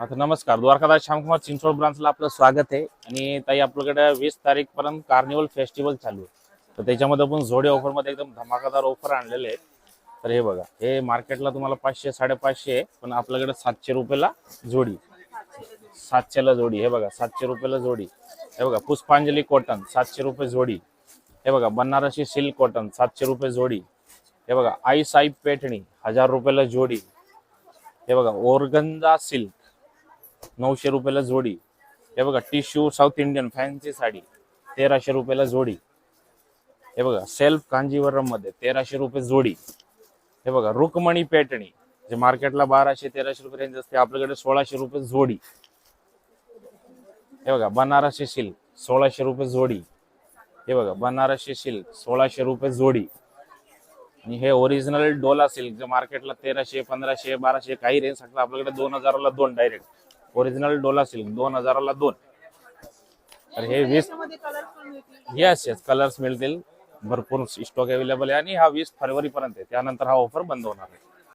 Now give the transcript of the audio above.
आता नमस्कार. द्वारकादास श्यामकुमार चिंचवड ब्रांचला आपलं स्वागत आहे. आणि ताई आपल्याकडे वीस तारीखपर्यंत कार्निवल फेस्टिवल चालू आहे. तर त्याच्यामध्ये आपण जोडे ऑफरमध्ये एकदम धमाकादार ऑफर आणलेले आहेत. तर हे बघा हे मार्केटला तुम्हाला पाचशे साडेपाचशे आहे पण आपल्याकडे सातशे रुपयाला जोडी सातशेला जोडी हे बघा सातशे रुपयाला जोडी हे बघा पुष्पांजली कॉटन सातशे रुपये जोडी हे बघा बनारसी सिल्क कॉटन सातशे रुपये जोडी हे बघा आई साई पेठणी हजार रुपयाला जोडी हे बघा ओरगंजा सिल्क नऊशे रुपयाला जोडी. हे बघा tissue south Indian fancy sari तेराशे रुपयाला जोडी. हे बघा सेल्फ कांजीवरममध्ये तेराशे रुपये जोडी. हे बघा रुक्मणी पेटणी जे मार्केटला बाराशे तेराशे रुपये रेंज असते आपल्याकडे सोळाशे रुपये जोडी. हे बघा बनारसी सिल्क सोळाशे रुपये जोडी. हे बघा बनारसी सिल्क सोळाशे रुपये जोडी. आणि हे ओरिजिनल डोला सिल्क जे मार्केटला तेराशे पंधराशे बाराशे काही रेंज सांगतात आपल्याकडे दोन हजाराला दोन डायरेक्ट ओरिजिनल डोला सिल्क दोन हजाराला दोन. तर हे वीस येस येस कलर्स मिळतील. भरपूर स्टॉक अवेलेबल आहे आणि हा वीस फरवरी पर्यंत आहे. त्यानंतर हा ऑफर बंद होणार आहे.